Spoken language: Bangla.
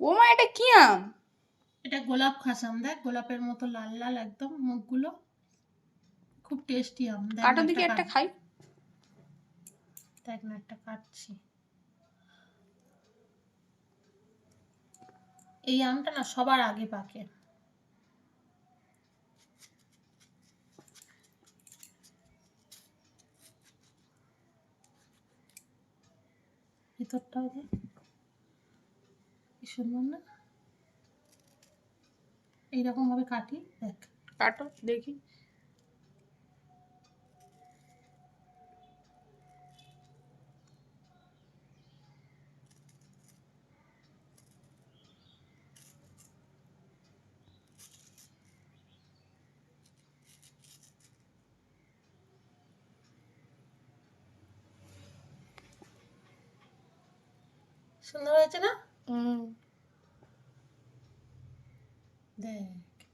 ও মা এটা কি আম? এটা গোলাপ খাসাম দেখ গোলাপের মতো লাল লাল একদম মুখগুলো। খুব টেস্টি আম দেখ কাটো দিকে একটা খাই। দেখ না একটা কাটছি। এই আমটা না সবার আগে পাকে। ভিতরটাও দেখ। কি সুন্দর না এইরকম ভাবে কাটি দেখ। কাটো দেখি। সুন্দর হয়েছে না? হুম দেখ